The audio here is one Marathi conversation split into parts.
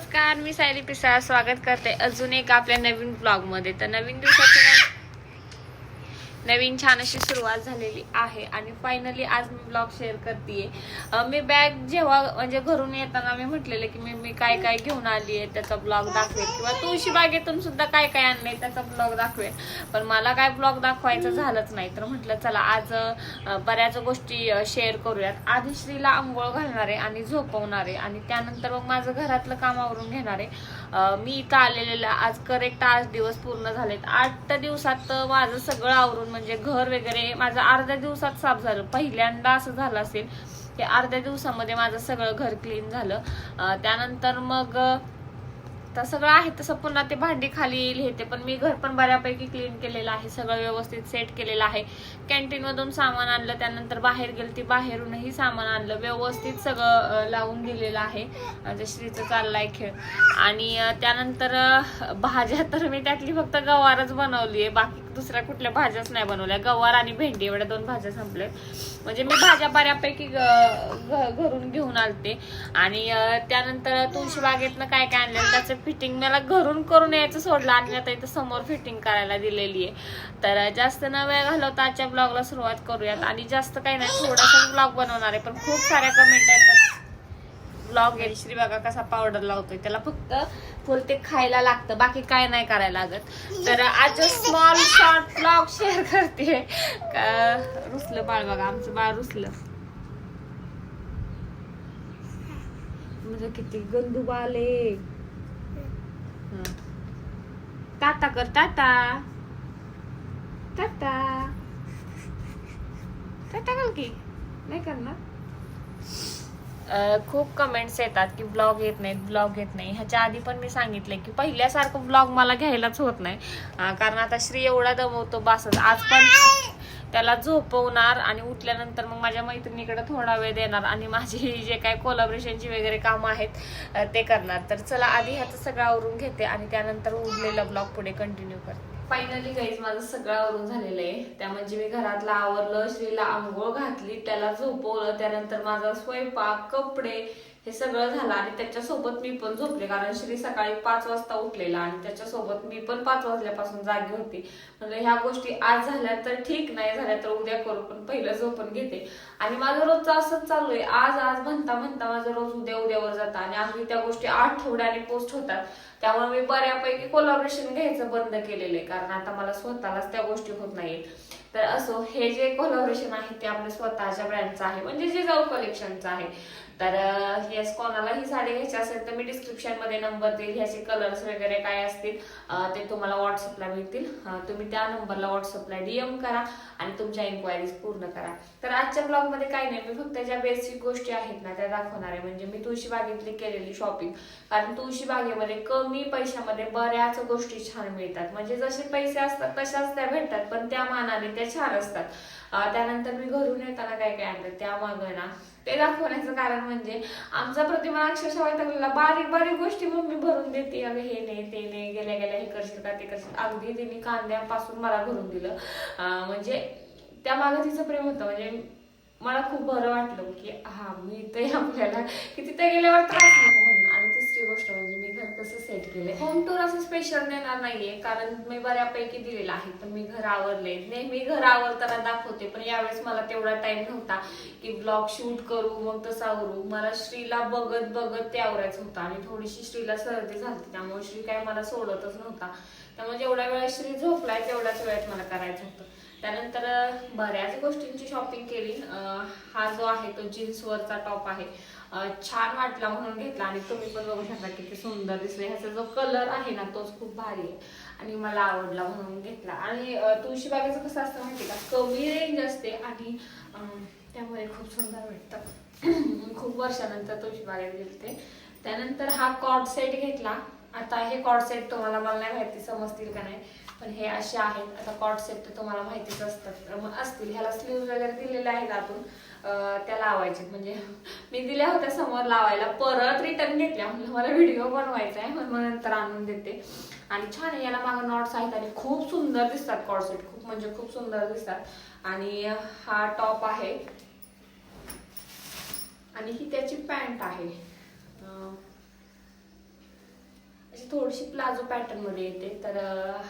नमस्कार मी सायली पिसाळ. स्वागत करते अजून एक आपल्या नवीन ब्लॉगमध्ये. तर नवीन दिवसाची नवीन छान अशी सुरुवात झालेली आहे आणि फायनली आज मी ब्लॉग शेअर करते मी बॅग जेव्हा म्हणजे घरून येताना मी म्हटलेलं की मी मी काय काय घेऊन आली आहे त्याचा ब्लॉग दाखवेल. किंवा तुळशी बागेतून सुद्धा काय काय आणलंय त्याचा ब्लॉग दाखवेल. पण मला काय ब्लॉग दाखवायचं झालंच नाही. तर म्हटलं चला आज बऱ्याच गोष्टी शेअर करूयात. आधी श्रीला आंघोळ घालणारे आणि झोपवणारे आणि त्यानंतर मग माझं घरातलं काम आवरून घेणारे. आहे मी इथं आलेले आज करेक्ट आठ दिवस पूर्ण झालेत. आठ दिवसात माझं सगळं आवरून म्हणजे घर वगैरे माझं अर्ध्या दिवसात साफ झालं. पहिल्यांदा असं झालं असेल की अर्ध्या दिवसामध्ये माझं सगळं घर क्लीन झालं. त्यानंतर मग तर सगळं आहे तसं पुन्हा ते भांडी खाली येईल हे ते पण मी घर पण बऱ्यापैकी क्लीन केलेलं आहे. सगळं व्यवस्थित सेट केलेलं आहे. कॅन्टीन मधून सामान आणलं त्यानंतर बाहेर गेलं ती बाहेरूनही सामान आणलं. व्यवस्थित सगळं लावून दिलेलं आहे. अं, चाललाय खेळ. आणि त्यानंतर भाज्या तर मी त्यातली फक्त गवारच बनवली आहे बाकी दुसऱ्या कुठल्या भाज्याच नाही बनवल्या. गवार आणि भेंडी एवढ्या दोन भाज्या संपल्या. म्हणजे मी भाज्या बऱ्यापैकी घरून घेऊन आलते. आणि त्यानंतर तुळशी बागेतनं काय काय आणलं त्याचं फिटिंग मला घरून करून यायचं सोडलं आणि आता इथं समोर फिटिंग करायला दिलेली आहे. तर जास्त न वेळ घालवता आजच्या ब्लॉगला सुरुवात करूयात. आणि जास्त काही नाही थोडासा ब्लॉग बनवणार आहे. पण खूप साऱ्या कमेंट येतात. ब्लॉग आहे श्री बघा कसा पावडर लावतोय त्याला फक्त फुल ते खायला लागतं बाकी काय नाही करायला लागत. तर आज स्मॉल शॉर्ट ब्लॉग शेअर करते. का- रुसलं बाळ बघा आमचं बाळ रुसलं. म्हणजे किती गंदू बाळ आहे. टाटा कर टाटा टाटा टाटा कर की. नाही करणार? खूप कमेंट्स येतात की ब्लॉग येत नाहीत ब्लॉग येत नाही. ह्याच्या आधी पण मी सांगितलंय की पहिल्यासारखं ब्लॉग मला घ्यायलाच होत नाही. कारण आता श्री एवढा दमवतो बासच. आज पण त्याला झोपवणार आणि उठल्यानंतर मग माझ्या मैत्रिणीकडे थोडा वेळ देणार आणि माझी जे काय कोलॅबरेशनची वगैरे कामं आहेत ते करणार. तर चला आधी ह्याचं सगळं आवरून घेते आणि त्यानंतर उरलेला ब्लॉग पुढे कंटिन्यू करते. फायनली गाईज माझं सगळं आवरून झालेलं आहे. त्या म्हणजे मी घरातलं आवरलं श्रीला आंघोळ घातली त्याला झोपवलं त्यानंतर माझा स्वयंपाक कपडे हे सगळं झालं आणि त्याच्यासोबत मी पण झोपले. कारण श्री सकाळी पाच वाजता उठलेला आणि त्याच्यासोबत मी पण पाच वाजल्यापासून जागी होती. म्हणजे ह्या गोष्टी आज झाल्या तर ठीक नाही झाल्या तर उद्या करू पण पहिलं झोपून घेते. आणि माझं रोजचं असंच चालू आहे. आज आज म्हणता म्हणता माझं रोज उद्या उद्यावर जातं आणि अगदी त्या गोष्टी आठवड्याने पोस्ट होतात. त्यामुळे मी बऱ्यापैकी कोलॅबरेशन घ्यायचं बंद केलेलं आहे. कारण आता मला स्वतःलाच त्या गोष्टी होत नाहीत. तर असो हे जे कोलॅबरेशन आहे ते आपल्या स्वतःच्या ब्रँडचं आहे. म्हणजे जे जाऊ कलेक्शनचं आहे. तर येस कोणाला ही साडी घ्यायची असेल तर मी डिस्क्रिप्शनमध्ये नंबर देईल. ह्याचे कलर्स वगैरे काय असतील ते तुम्हाला व्हॉट्सअपला मिळतील तुम्ही त्या नंबरला व्हॉट्सअपला डीएम करा आणि तुमच्या इन्क्वायरीज पूर्ण करा. तर आजच्या ब्लॉगमध्ये काही नाही. मी फक्त ज्या बेसिक गोष्टी आहेत ना त्या दाखवणार आहे. म्हणजे मी तुळशी बागेतली केलेली शॉपिंग कारण तुळशी बागेमध्ये कमी पैशामध्ये बऱ्याच गोष्टी छान मिळतात. म्हणजे जसे पैसे असतात तशाच त्या भेटतात. पण त्या मानाने त्या छान असतात. त्यानंतर मी घरून येताना काय काय आणलं त्या मागं ना ते दाखवण्याचं कारण म्हणजे आमचा प्रतिमा अक्षरशः वैतागलेला बारीक बारीक गोष्टी मम्मी भरून देते. अगं हे नाही ते नाही गेल्या गेल्या हे करशील का ते करशील अगदी तिने कांद्यापासून मला भरून दिलं. म्हणजे त्या मागं तिचं प्रेम होतं. म्हणजे मला खूप बरं वाटलं की हा मी ते आपल्याला की तिथे गेल्यावर त्रास नको म्हणून. आणि तिसरी गोष्ट म्हणजे असं सेट केलंय. होम टूर असं स्पेशल देणार नाहीये कारण मी बऱ्यापैकी दिलेलं आहे. पण मी घर आवरले. नेहमी घर आवरताना दाखवते पण यावेळेस मला तेवढा टाइम नव्हता की ब्लॉग शूट करू मग तसं आवरू मला श्रीला बघत बघत ते आवरायचं होतं. आणि थोडीशी श्रीला सर्दी झाली त्यामुळे श्री काय मला सोडतच नव्हता. त्यामुळे जेवढ्या वेळा श्री झोपलाय तेवढ्याच वेळेत मला करायचं होतं. त्यानंतर बऱ्याच गोष्टींची शॉपिंग केली. हा जो आहे तो जीन्सवरचा टॉप आहे. छान वाटला म्हणून घेतला आणि तुम्ही पण बघू शकता किती सुंदर दिसले ह्याचा जो कलर आहे ना तोच खूप भारी आहे. आणि मला आवडला म्हणून घेतला. आणि तुळशी तुळशीबागेचं कसं असतं माहिती का? कमी रेंज असते आणि त्यामुळे खूप सुंदर भेटतं खूप वर्षानंतर तुळशीबागेत गेलते. त्यानंतर हा कॉर्ड सेट घेतला. आता हे कॉर्ड सेट तुम्हाला मला नाही माहिती समजतील का नाही पण हे असे आहेत. आता कॉर्ड सेट तर तुम्हाला माहितीच असतात मग असतील. ह्याला स्लीव्ह वगैरे दिलेले आहेत आतून त्या लावायचे. म्हणजे मी दिल्या होत्या समोर लावायला. परत रिटर्न घेतल्या. म्हणलं मला व्हिडिओ बनवायचा आहे म्हणून नंतर आणून देते. आणि छान आहे. याला मागं नॉट्स आहेत आणि खूप सुंदर दिसतात कॉर्ड सेट खूप म्हणजे खूप सुंदर दिसतात. आणि हा टॉप आहे. आणि ही त्याची पॅन्ट आहे. अशी थोडीशी प्लाझो पॅटर्नमध्ये येते. तर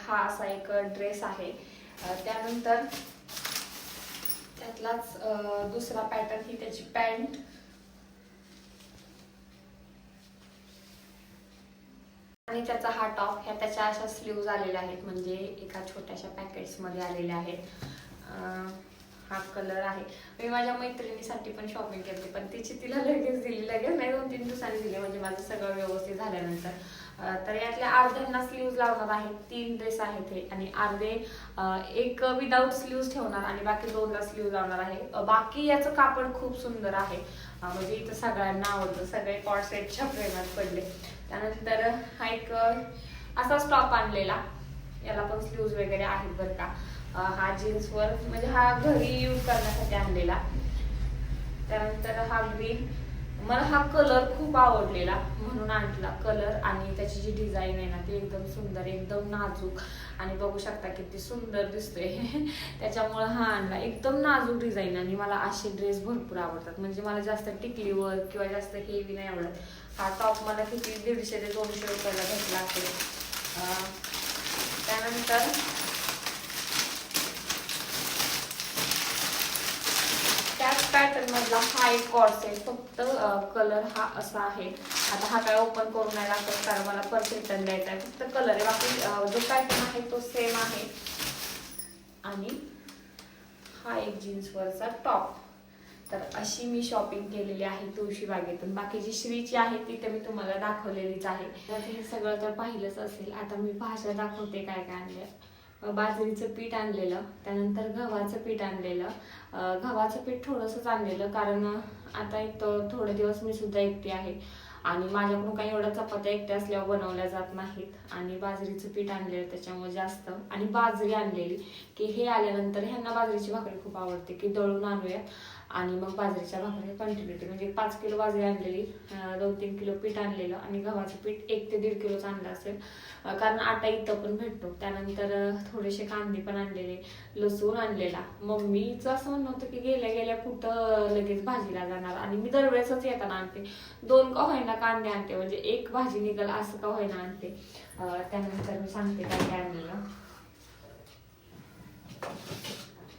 हा असा एक ड्रेस आहे. त्यानंतर त्यातलाच दुसरा पॅटर्न ही त्याची पॅन्ट आणि त्याचा हा टॉप ह्या त्याच्या अशा स्लीव्ज आलेल्या आहेत म्हणजे एका छोट्याशा पॅकेट्समध्ये आलेल्या आहेत. हा कलर आहे. मी माझ्या मैत्रिणीसाठी पण शॉपिंग केली पण तिची तिला लगेच दिली लगेच नाही दोन तीन दिवसांनी दिली म्हणजे माझं सगळं व्यवस्थित झाल्यानंतर. तर यातल्या अर्ध्यांना स्लीव्ज लावणार आहेत तीन ड्रेस आहेत हे. आणि अर्धे एक विदाऊट स्लीव्ज ठेवणार आणि बाकी दोनला स्लीव्ह लावणार आहे. बाकी याचं कापड खूप सुंदर आहे. म्हणजे इथं सगळ्यांना आवडतं सगळे कॉर्सेटच्या प्रेमात पडले. त्यानंतर हा एक असाच टॉप आणलेला. याला पण स्लीव्ज वगैरे आहेत बरं का. हा जीन्सवर म्हणजे हा घरी यूज करण्यासाठी आणलेला. त्यानंतर हा ग्रीन मला हा कलर खूप आवडलेला म्हणून आणला. कलर आणि त्याची जी डिझाईन आहे ना ती एकदम सुंदर एकदम नाजूक. आणि बघू शकता किती सुंदर दिसतोय. त्याच्यामुळं हा आणला. एकदम नाजूक डिझाईन आणि मला असे ड्रेस भरपूर आवडतात. म्हणजे मला जास्त टिकलीवर किंवा जास्त हेवी नाही आवडत. हा टॉप मला किती दीडशे ते दोनशे रुपयाला भेटला असेल. त्यानंतर त्याच पॅटर्न मधला हा एक कॉर्स आहे. फक्त कलर हा असा आहे. आता हा काय ओपन करून नाही लागत कारण मला परत रिटर्न द्यायचा आहे फक्त कलर आहे. बाकी जो पॅटर्न आहे तो सेम आहे. आणि हा एक जीन्सवरचा टॉप तर अशी मी शॉपिंग केलेली आहे तुळशी बागेतून. बाकी जी श्रीची आहे ती तर मी तुम्हाला दाखवलेलीच आहे. तर हे सगळं तर पाहिलंच असेल. आता मी भाज्या दाखवते काय काय आणल्या. बाजरीचं पीठ आणलेलं त्यानंतर गव्हाचं पीठ आणलेलं. गव्हाचं पीठ थोडंसंच आणलेलं कारण आता एक तर थोडे दिवस मी सुद्धा एकटी आहे. आणि माझ्याकडून काही एवढ्या चपात्या एकट्या असल्यावर बनवल्या जात नाहीत. आणि बाजरीचं पीठ आणलेलं त्याच्यामुळे जास्त. आणि बाजरी आणलेली की हे आल्यानंतर ह्यांना बाजरीची भाकरी खूप आवडते की दळून आणूयात. आणि मग बाजरीच्या भाकरी कंटिन्युटी म्हणजे पाच किलो बाजरी आणलेली दोन तीन किलो पीठ आणलेलं आणि गव्हाचं पीठ एक ते दीड किलोचं आणलं असेल. कारण आटा इथं पण भेटतो. त्यानंतर थोडेसे कांदे पण आणलेले लसूण आणलेला. मम्मीचं असं म्हणणं होतं की गेल्या गेल्या कुठं लगेच भाजीला जाणार. आणि मी दरवेळेसच येताना आणते. दोन का होईना कांदे आणते. म्हणजे एक भाजी निघाल असं का होईना आणते. त्यानंतर मी सांगते काय काय आणलेलं.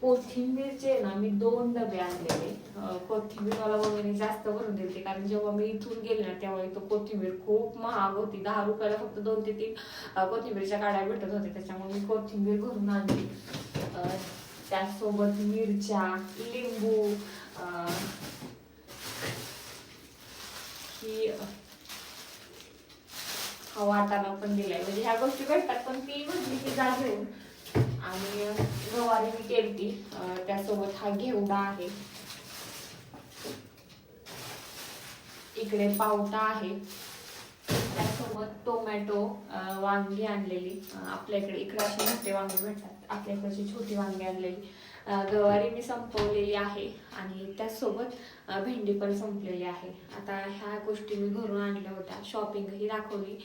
कोथिंबीरचे ना मी दोन डबे आणलेले. कोथिंबीर मला मम्मीने जास्त भरून देते कारण जेव्हा मी इथून गेले ना तेव्हा इथं कोथिंबीर खूप महाग होती. दहा रुपयाला फक्त दोन ते तीन कोथिंबीरच्या गाड्या भेटत होते त्याच्यामुळे मी कोथिंबीर भरून आणली. अं, त्यासोबत मिरच्या लिंबू अं, ही वाटाणा पण दिलाय. म्हणजे ह्या गोष्टी भेटतात पण ती म्हटली की जा घेऊन. आणि गवारी मी केलती. त्यासोबत हा घेवडा आहे. इकडे पावटा आहे. त्यासोबत टोमॅटो वांगी आणलेली. आपल्या इकडे इकडे अशी मोठे वांगे भेटतात. आपल्या इकडची छोटी वांगी आणलेली. गवारी मी संपवलेली आहे आणि त्याचसोबत भेंडी पण संपलेली आहे. आता ह्या गोष्टी मी घरून आणल्या होत्या. शॉपिंगही दाखवली.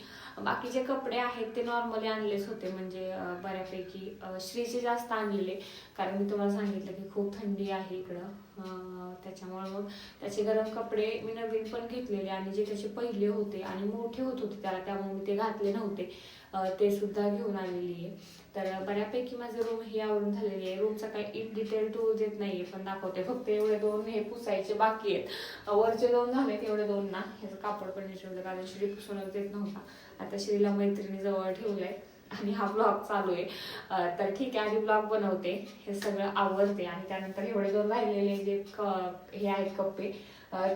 बाकीचे कपडे आहेत ते नॉर्मली आणलेच होते. म्हणजे बऱ्यापैकी श्रीचे जास्त आणलेले. कारण मी तुम्हाला सांगितलं की खूप थंडी आहे इकडं. त्याच्यामुळं त्याच्यामुळे मग त्याचे गरम कपडे मी नवीन पण घेतलेले आणि जे त्याचे पहिले होते आणि मोठे होत होते त्याला त्यामुळे मी ते घातले नव्हते. ते सुद्धा घेऊन आलेली आहे. तर बऱ्यापैकी माझं रूम ही आवरून झालेली आहे. रूमचा काही इन डिटेल टूर देत नाहीये पण दाखवते. फक्त एवढे दोन हे पुसायचे बाकी आहेत. वरचे दोन झालेत एवढे दोन ना. ह्याचं कापड पण कारण श्री पुसूनच देत नव्हता. आता श्रीला मैत्रिणी जवळ ठेवलंय आणि हा ब्लॉग चालू आहे. तर ठीक आहे आधी ब्लॉग बनवते. हे सगळं आवडते आणि त्यानंतर एवढे दोन राहिलेले जे क- हे आहेत कप्पे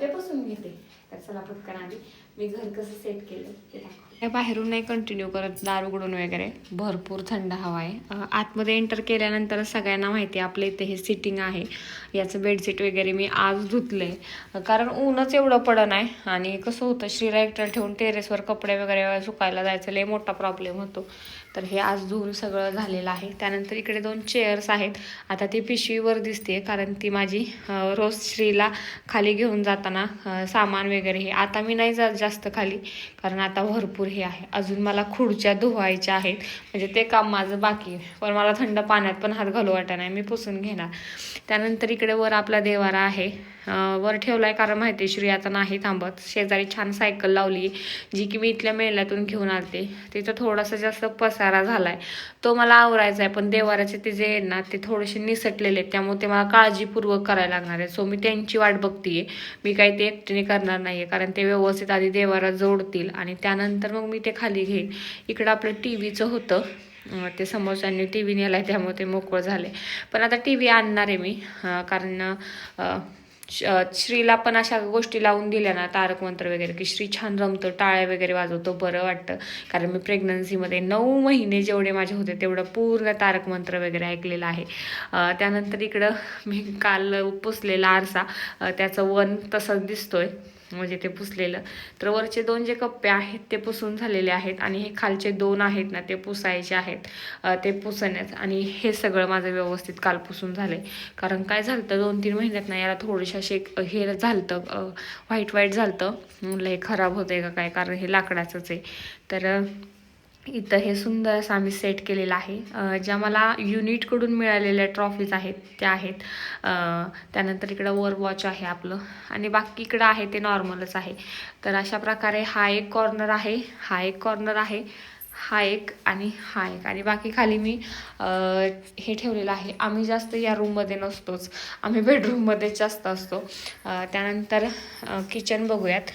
ते बसून घेते. तर चला पटकन आधी. मी घर कसं सेट केलं ते दाखव बाहेरून नाही कंटिन्यू करत दार उघडून वगैरे. भरपूर थंड हवा आहे. आतमध्ये एंटर केल्यानंतर सगळ्यांना माहिती आहे आपल्या इथे हे सिटिंग आहे. याचं बेडशीट वगैरे मी आज धुतलंय. कारण ऊनच एवढं पडन आहे. आणि कसं होतं श्रीला एकटं ठेवून टेरेसवर कपडे वगैरे सुकायला जायचं लय मोठा प्रॉब्लेम होतो. तर हे आज धुवून सगळं झालेलं आहे. त्यानंतर इकडे दोन चेअर्स आहेत. आता ती पिशवीवर दिसते कारण ती माझी रोज श्रीला खाली घेऊन जाताना सामान वगैरे हे. आता मी नाही जात जास्त खाली कारण आता भरपूर हे आहे. अजून मला खुर्च्या धुवायच्या आहेत. म्हणजे ते काम माझं बाकी पण मला थंड पाण्यात पण हात घालू वाटत नाही. मी पुसून घेणार. त्यानंतर इकडे वर आपला देवारा आहे. वर वर ठेवलाय कारण माहिती श्री आता नाही थांबत. शेजारी छान सायकल लावली जी की मी इथल्या मेळ्यातून घेऊन आलते. तिथं थोडासा जास्त पसारा झालाय. तो मला आवरायचा आहे पण देवाराचे ते जे आहे ना ते थोडेसे निसटलेले आहेत. त्यामुळे ते मला काळजीपूर्वक करायला लागणार आहे सो मी त्यांची वाट बघतीये. मी काही ते एकटीने करणार नाहीये कारण ते व्यवस्थित आधी देवारा जोडतील आणि त्यानंतर मग मी ते खाली घेईन. इकडं आपलं टी व्हीचं होतं ते समोरच्यांनी टी व्ही नेलाय त्यामुळे ते मोकळं झाले पण आता टी व्ही आणणार आहे मी कारण श्रीला पण अशा गोष्टी लावून दिल्या ना तारक मंत्र वगैरे की श्री छान रमतो टाळ्या वगैरे वाजवतो बरं वाटतं. कारण मी प्रेग्नन्सीमध्ये नऊ महिने जेवढे माझे होते तेवढं पूर्ण तारक मंत्र वगैरे ऐकलेलं आहे. त्यानंतर इकडं मी काल पुसलेला आरसा त्याचं वन तसंच दिसतोय. म्हणजे ते पुसलेलं. तर वरचे दोन जे कप्पे आहेत ते पुसून झालेले आहेत आणि हे खालचे दोन आहेत ना ते पुसायचे आहेत ते पुसण्यात आणि हे सगळं माझं व्यवस्थित काल पुसून झालं आहे कारण काय झालं दोन तीन महिन्यात ना याला थोडंसं असे एक हे झालतं व्हाईट व्हाईट झालतं. म्हणलं हे खराब होतंय का काय? कारण हे लाकडाचंच आहे. तर इथं हे सुंदर असं आम्ही सेट केलेलं आहे. ज्या मला युनिटकडून मिळालेल्या ट्रॉफीज आहेत त्या आहेत. त्यानंतर इकडं वर वॉच आहे आपलं. आणि बाकी इकडं आहे ते नॉर्मलच आहे. तर अशा प्रकारे हा एक कॉर्नर आहे हा एक कॉर्नर आहे हा एक आणि हा एक. आणि बाकी खाली मी हे ठेवलेलं आहे. आम्ही जास्त या रूममध्ये नसतोच. आम्ही बेडरूममध्येच जास्त असतो. त्यानंतर किचन बघूयात.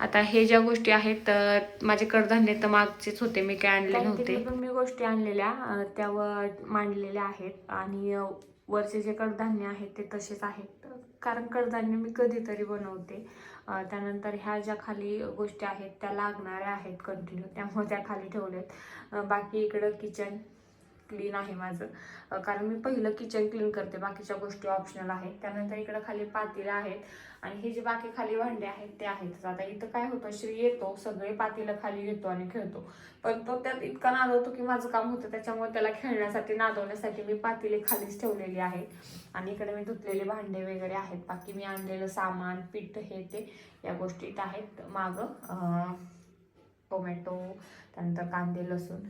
आता हे ज्या गोष्टी आहेत तर माझे कडधान्य तर मागचेच होते मी काय आणले नव्हते. पण मी गोष्टी आणलेल्या त्यावर मांडलेल्या आहेत आणि वरचे जे कडधान्य आहेत ते तसेच आहेत. कारण कडधान्य मी कधीतरी बनवते. त्यानंतर ह्या ज्या खाली गोष्टी आहेत त्या लागणाऱ्या आहेत कंटिन्यू त्यामुळे त्या खाली ठेवल्यात. बाकी इकडं किचन क्लीन आहे माझं. कारण मी पहिलं किचन क्लीन करते बाकीच्या गोष्टी ऑप्शनल आहेत. त्यानंतर इकडं खाली पातेलं आहेत. आणि हे जे बाकी खाली भांडे आहेत ते आहेतच आता इथं काय होतं श्री येतो सगळे पातेलं खाली येतो आणि खेळतो. पण तो त्यात इतका नादवतो की माझं काम होतं त्याच्यामुळे त्याला खेळण्यासाठी नादवण्यासाठी मी पातीले खालीच ठेवलेली आहेत आणि इकडे मी धुतलेले भांडे वगैरे आहेत. बाकी मी आणलेलं सामान पीठ हे ते या गोष्टी इथं आहेत. मागं टोमॅटो त्यानंतर कांदे लसूण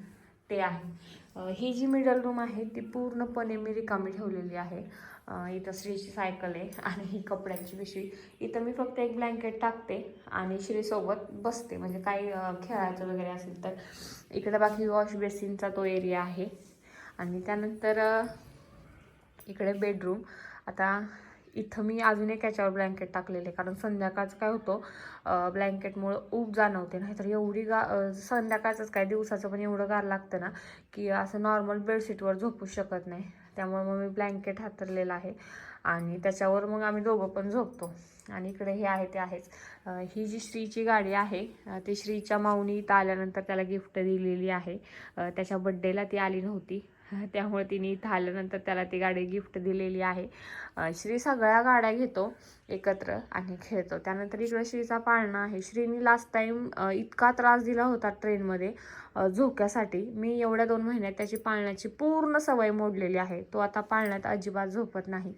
ते आहे. ही जी मिडल रूम आहे ती पूर्णपणे मी रिकामी ठेवलेली आहे. इथं श्रीची सायकल आहे आणि ही कपड्यांची पिशवी. इथं मी फक्त एक ब्लँकेट टाकते आणि श्रीसोबत बसते. म्हणजे काही खेळायचं वगैरे असेल तर. इकडं बाकी वॉश बेसिनचा तो एरिया आहे. आणि त्यानंतर इकडे बेडरूम आता इथं मी अजून एक याच्यावर ब्लँकेट टाकलेले कारण संध्याकाळचं काय होतं ब्लँकेटमुळं ऊब जाणवते. नाहीतर एवढी गा संध्याकाळचंच काय दिवसाचं पण एवढं गार लागतं ना की असं नॉर्मल बेडशीटवर झोपू शकत नाही. त्यामुळे मग मी ब्लँकेट हातरलेलं आहे. आणि त्याच्यावर मग आम्ही दोघं पण झोपतो. आणि इकडे हे आहे ते आहेच. ही जी श्रीची गाडी आहे ती श्रीच्या माऊनी इथं आल्यानंतर त्याला गिफ्ट दिलेली आहे. त्याच्या बड्डेला ती आली नव्हती. त्यामुळे तिने इथं आल्यानंतर त्याला ती गाडी गिफ्ट दिलेली आहे. श्री सगळ्या गाड्या घेतो एकत्र आणि खेळतो. त्यानंतर इकडं श्रीचा पाळणा आहे. श्रीनी लास्ट टाईम इतका त्रास दिला होता ट्रेनमध्ये झोक्यासाठी. मी एवढ्या दोन महिन्यात त्याची पाळण्याची पूर्ण सवय मोडलेली आहे. तो आता पाळण्यात अजिबात झोपत नाही.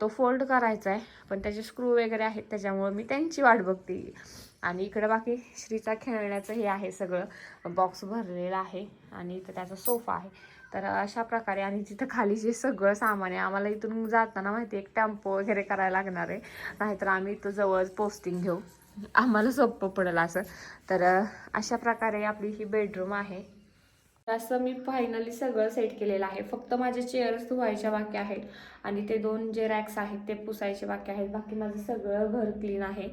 तो फोल्ड करायचा आहे पण त्याचे स्क्रू वगैरे आहेत त्याच्यामुळे मी त्यांची वाट बघते. आणि इकडं बाकी श्रीचा खेळण्याचं हे आहे सगळं बॉक्स भरलेलं आहे. आणि इथं त्याचा सोफा आहे. तर अशा प्रकारे आणि तिथं खाली जे सगळं सामान आहे आम्हाला इथून जाताना माहिती आहे, एक टेम्पो वगैरे करायला लागणार आहे. नाहीतर आम्ही इथं जवळच पोस्टिंग घेऊ. आम्हाला सोपं पडेल असं. तर अशा प्रकारे आपली ही बेडरूम आहे. असं मी फायनली सगळं सेट केलेलं आहे. फक्त माझे चेअर्स धुवायच्या बाकी आहेत. आणि ते दोन जे रॅक्स आहेत ते पुसायचे बाकी आहेत. बाकी माझं सगळं घर क्लीन आहे.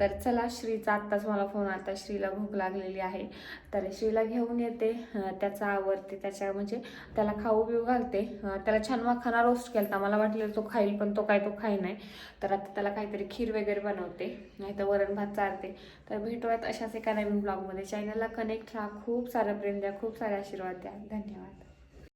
तर चला श्रीचा आत्ताच मला फोन आता श्रीला भूक लागलेली आहे. तर श्रीला घेऊन येते. त्याचा आवडते त्याच्या म्हणजे त्याला खाऊ बिऊ घालते. त्याला छान मखाना रोस्ट केला मला वाटलं तो खाईल पण तो काय तो खाई नाही. तर आता त्याला काहीतरी खीर वगैरे बनवते. नाही तर वरण भात चारते. तर भेटूयात अशाच एका नवीन ब्लॉगमध्ये चॅनलला कनेक्ट राहा. खूप सारं प्रेम द्या. खूप सारे आशीर्वाद द्या. धन्यवाद.